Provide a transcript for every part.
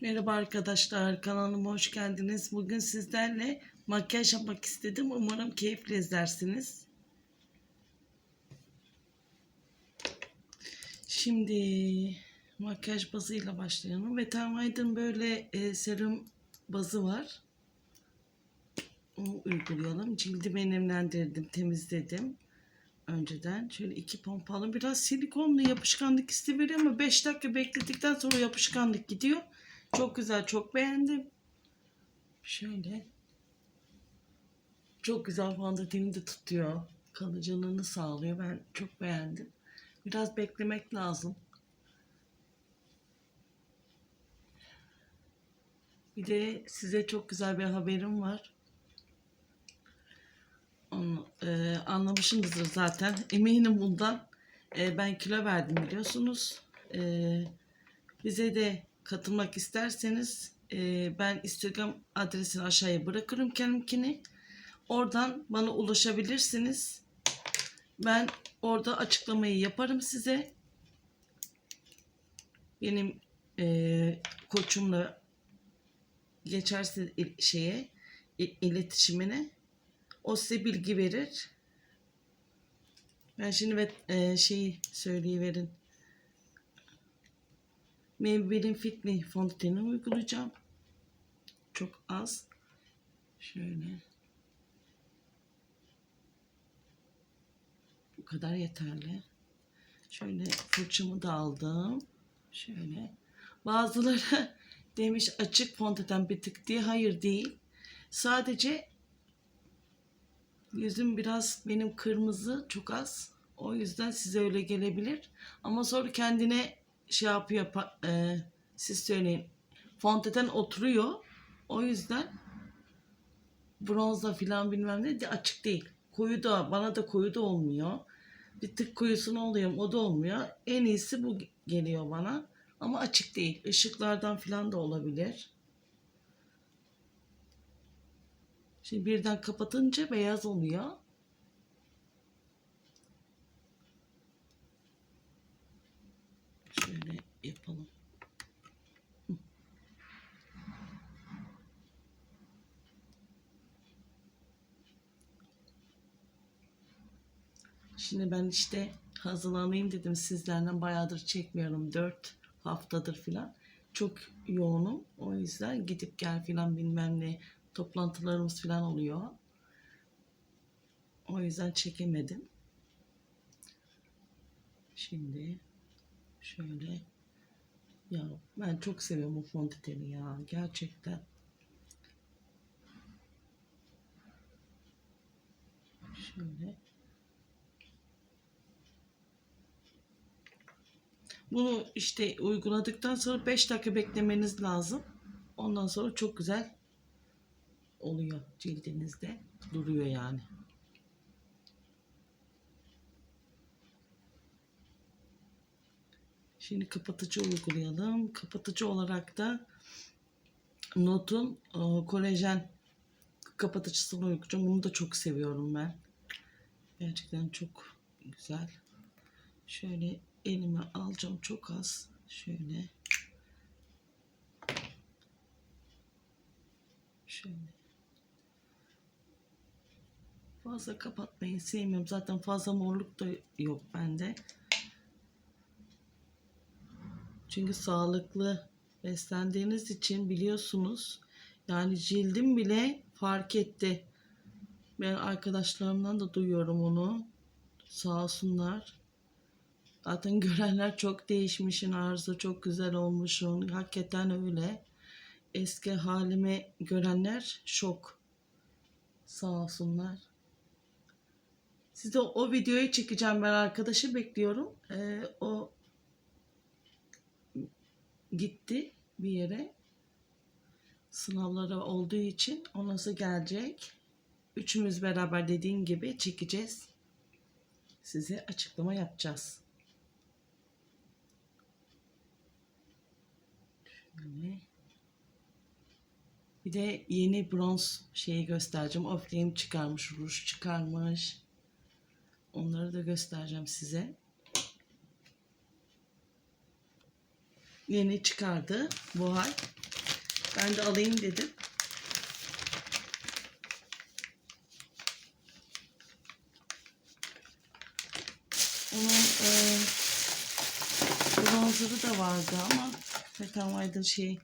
Merhaba arkadaşlar, kanalıma hoş geldiniz. Bugün sizlerle makyaj yapmak istedim. Umarım keyifle izlersiniz. Şimdi makyaj bazıyla başlayalım. Ve White'ın böyle e, serum bazı var. Onu uygulayalım. Cildimi nemlendirdim, temizledim. Önceden şöyle iki pompalı biraz silikonlu yapışkanlık istiveriyor ama 5 dakika bekledikten sonra yapışkanlık gidiyor. Çok güzel, çok beğendim. Şöyle. Çok güzel fondöteni de tutuyor. Kalıcılığını sağlıyor. Ben çok beğendim. Biraz beklemek lazım. Bir de size çok güzel bir haberim var. Onu e, anlamışsınızdır zaten. Eminim bundan. E, ben kilo verdim biliyorsunuz. E, bize de katılmak isterseniz e, ben Instagram adresini aşağıya bırakırım kendimkini. Oradan bana ulaşabilirsiniz. Ben orada açıklamayı yaparım size. Benim e, koçumla geçerse il- şeye i- iletişimine o size bilgi verir. Ben şimdi ve e, şeyi söyleyiverin. Maybelline Fit Me fondöteni uygulayacağım. Çok az. Şöyle. Bu kadar yeterli. Şöyle fırçamı da aldım. Şöyle. Bazıları demiş açık fondöten bir tık diye. Hayır değil. Sadece yüzüm biraz benim kırmızı çok az. O yüzden size öyle gelebilir. Ama sonra kendine şey yapıyor. e, siz söyleyin. Fondöten oturuyor. O yüzden bronzla filan bilmem ne de açık değil. Koyu da bana da koyu da olmuyor. Bir tık koyusunu oluyor o da olmuyor. En iyisi bu geliyor bana. Ama açık değil. Işıklardan filan da olabilir. Şimdi birden kapatınca beyaz oluyor. Şöyle yapalım. Şimdi ben işte hazırlanayım dedim sizlerden bayağıdır çekmiyorum. 4 haftadır filan. Çok yoğunum. O yüzden gidip gel filan bilmem ne toplantılarımız filan oluyor. O yüzden çekemedim. Şimdi şöyle ya ben çok seviyorum bu fondöteni ya gerçekten. Şöyle. Bunu işte uyguladıktan sonra 5 dakika beklemeniz lazım. Ondan sonra çok güzel oluyor cildinizde. Duruyor yani. Şimdi kapatıcı uygulayalım. Kapatıcı olarak da Not'un e, kolajen kapatıcısını uygulayacağım. Bunu da çok seviyorum ben. Gerçekten çok güzel. Şöyle elime alacağım çok az. Şöyle. Şöyle. Fazla kapatmayı sevmiyorum. Zaten fazla morluk da yok bende. Çünkü sağlıklı beslendiğiniz için biliyorsunuz. Yani cildim bile fark etti. Ben arkadaşlarımdan da duyuyorum onu. Sağ olsunlar. Zaten görenler çok değişmişin arzu çok güzel olmuşsun. Hakikaten öyle. Eski halimi görenler şok. Sağ olsunlar. Size o videoyu çekeceğim ben arkadaşı bekliyorum. Ee, o gitti bir yere. Sınavları olduğu için o nasıl gelecek? Üçümüz beraber dediğin gibi çekeceğiz. Size açıklama yapacağız. Şöyle. Bir de yeni bronz şeyi göstereceğim. Oriflame çıkarmış, ruj çıkarmış. Onları da göstereceğim size. Yeni çıkardı bu ay. Ben de alayım dedim. Onun e, bronzerı da vardı ama Mekan White'ın şey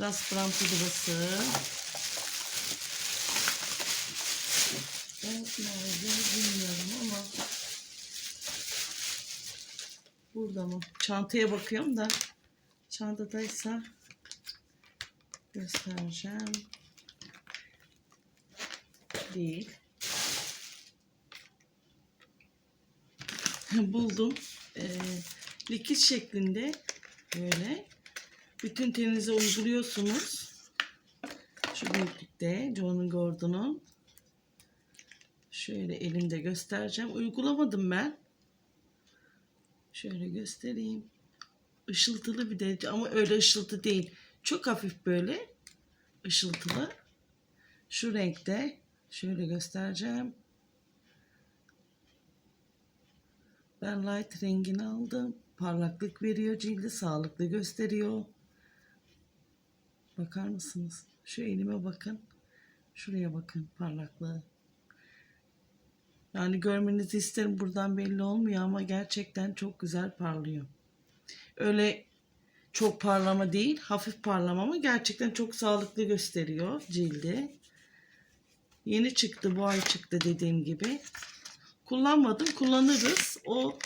Ras Brown pudrası. Evet nerede bilmiyorum ama burada mı? Çantaya bakıyorum da çantadaysa göstereceğim. Değil. Buldum. Ee, likit şeklinde böyle bütün teninize uyguluyorsunuz. Şu büyüklükte John'un Gordon'un. Şöyle elimde göstereceğim. Uygulamadım ben. Şöyle göstereyim. Işıltılı bir de ama öyle ışıltı değil. Çok hafif böyle ışıltılı. Şu renkte şöyle göstereceğim. Ben light rengini aldım. Parlaklık veriyor cildi, sağlıklı gösteriyor. Bakar mısınız? Şu elime bakın. Şuraya bakın parlaklığı. Yani görmenizi isterim buradan belli olmuyor ama gerçekten çok güzel parlıyor. Öyle çok parlama değil, hafif parlama ama gerçekten çok sağlıklı gösteriyor cildi. Yeni çıktı, bu ay çıktı dediğim gibi. Kullanmadım, kullanırız. O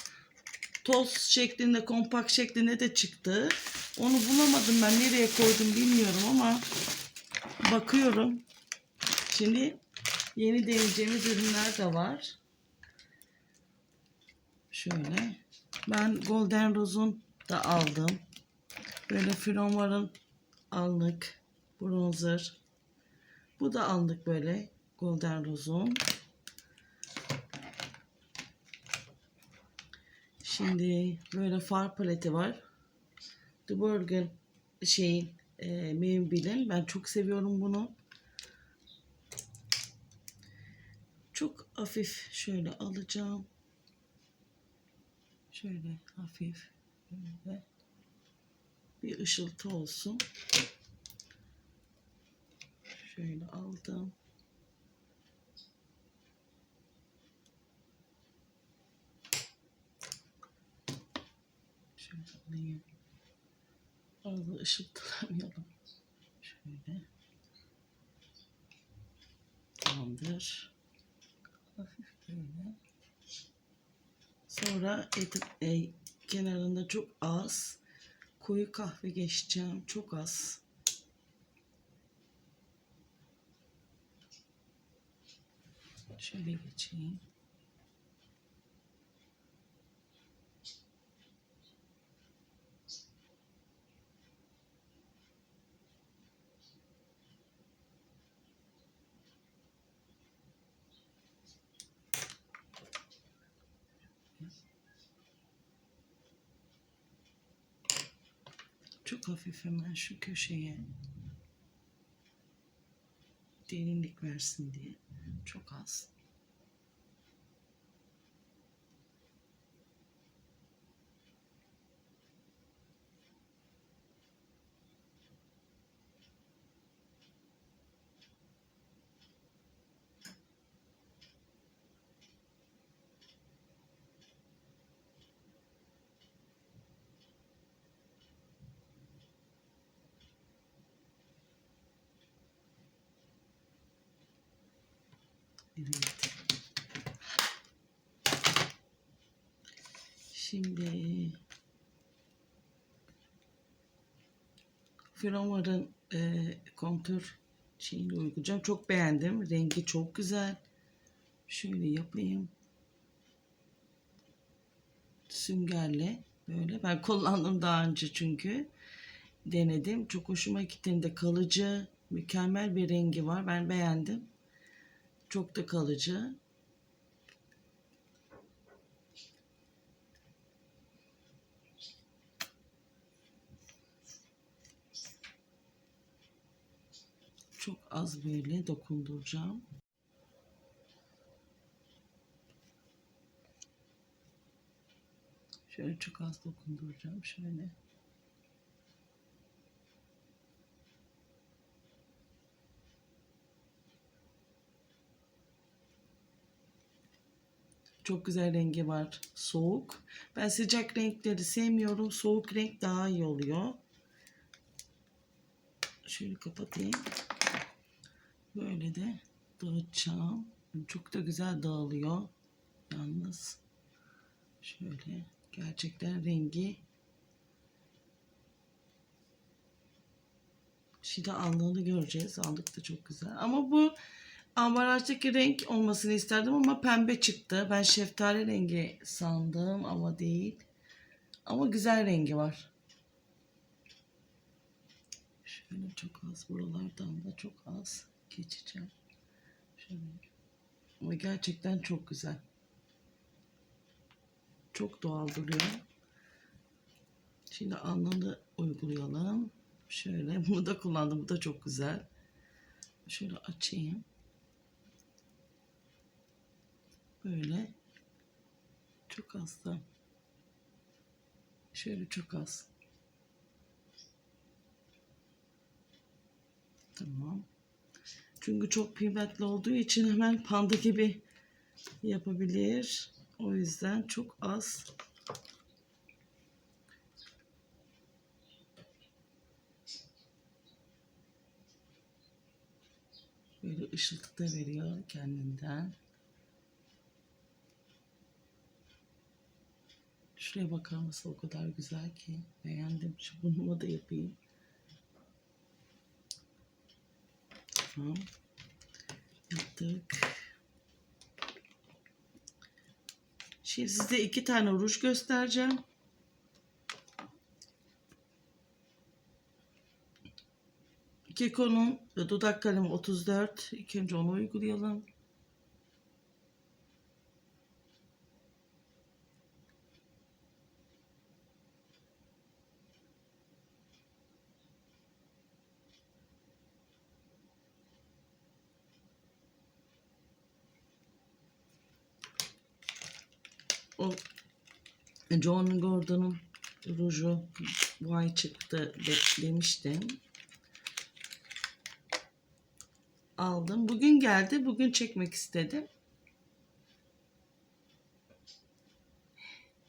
toz şeklinde, kompakt şeklinde de çıktı. Onu bulamadım ben nereye koydum bilmiyorum ama bakıyorum. Şimdi yeni deneyeceğimiz ürünler de var. Şöyle. Ben Golden Rose'un da aldım. Böyle Flomar'ın aldık. Bronzer. Bu da aldık böyle Golden Rose'un. Şimdi böyle far paleti var. The Burger şeyin e, Maybelline. Ben çok seviyorum bunu. Çok hafif şöyle alacağım. Şöyle hafif böyle bir ışıltı olsun. Şöyle aldım. Şöyle alayım. Fazla ışıltılamayalım. Şöyle. Tamamdır. Hafif böyle. Sonra eti, e, kenarında çok az koyu kahve geçeceğim. Çok az. Şöyle geçeyim. Çok hafif hemen şu köşeye derinlik versin diye. Çok az. Evet. Şimdi Flomar'ın e, kontür şeyini uygulayacağım. Çok beğendim. Rengi çok güzel. Şöyle yapayım. Süngerle böyle. Ben kullandım daha önce çünkü. Denedim. Çok hoşuma gittiğinde kalıcı, mükemmel bir rengi var. Ben beğendim. Çok da kalıcı. Çok az böyle dokunduracağım. Şöyle çok az dokunduracağım. Şöyle. Çok güzel rengi var. Soğuk. Ben sıcak renkleri sevmiyorum. Soğuk renk daha iyi oluyor. Şöyle kapatayım. Böyle de dağıtacağım. Çok da güzel dağılıyor. Yalnız şöyle gerçekten rengi Şimdi aldığını göreceğiz. Aldık da çok güzel. Ama bu ambarajdaki renk olmasını isterdim ama pembe çıktı. Ben şeftali rengi sandım ama değil. Ama güzel rengi var. Şöyle çok az buralardan da çok az geçeceğim. Şöyle. Ama gerçekten çok güzel. Çok doğal duruyor. Şimdi alnını uygulayalım. Şöyle bunu da kullandım. Bu da çok güzel. Şöyle açayım. Böyle. Çok az da. Şöyle çok az. Tamam. Çünkü çok pigmentli olduğu için hemen panda gibi yapabilir. O yüzden çok az Böyle ışıltı da veriyor kendinden. Şuraya bakar mısın? O kadar güzel ki. Beğendim. Şu burnuma da yapayım. Tamam. Yaptık. Şimdi size iki tane ruj göstereceğim. Keko'nun dudak kalemi 34. İlk önce onu uygulayalım. O John Gordon'un ruju bu ay çıktı de- demiştim. aldım. Bugün geldi. Bugün çekmek istedim.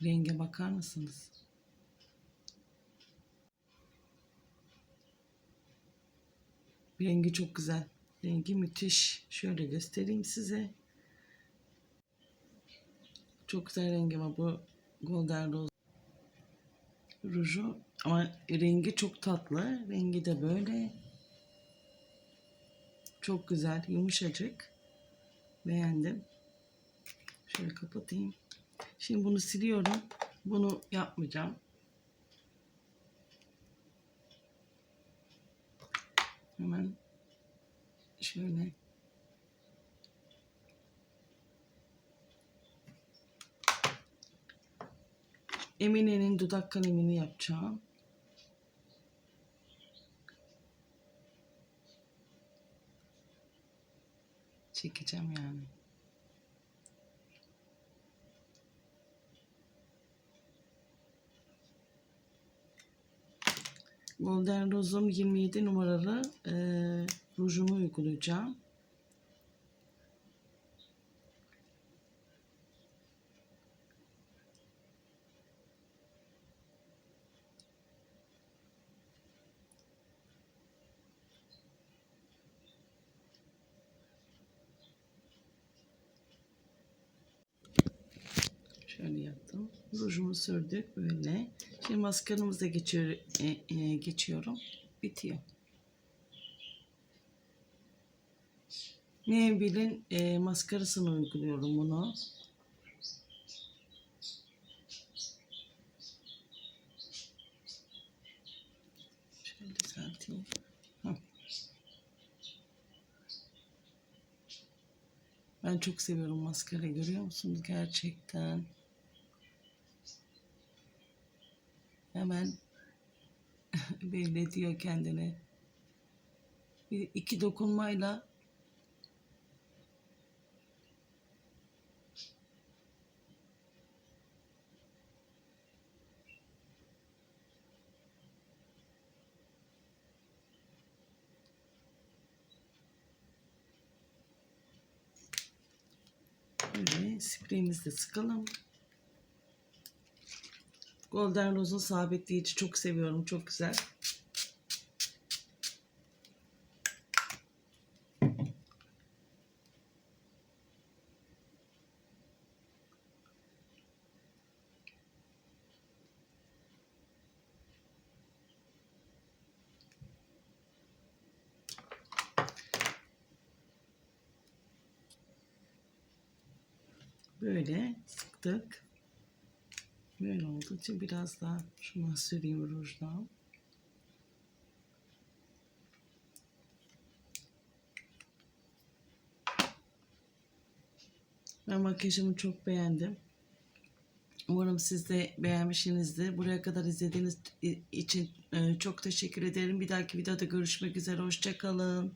Renge bakar mısınız? Rengi çok güzel. Rengi müthiş. Şöyle göstereyim size. Çok güzel rengi var bu Golden Rose ruju. Ama rengi çok tatlı. Rengi de böyle. Çok güzel, yumuşacık. Beğendim. Şöyle kapatayım. Şimdi bunu siliyorum. Bunu yapmayacağım. Hemen şöyle Emine'nin dudak kalemini yapacağım. Çekeceğim yani. Golden Rose'um 27 numaralı e, rujumu uygulayacağım. Şöyle yaptım. Rujumu sürdük böyle. Şimdi maskaramıza geçiyor, e, e, geçiyorum. Bitiyor. Maybelline e, maskarasını uyguluyorum bunu. Ben çok seviyorum maskara görüyor musunuz gerçekten. Hemen belli ediyor kendini. Bir iki dokunmayla böyle spreyimizi de sıkalım. Golden Rose'un sabitleyici çok seviyorum. Çok güzel. Böyle sıktık. Böyle olduğu için biraz daha şuna süreyim rujdan. Ben makyajımı çok beğendim. Umarım siz de beğenmişsinizdir. Buraya kadar izlediğiniz için e, çok teşekkür ederim. Bir dahaki videoda görüşmek üzere. Hoşçakalın.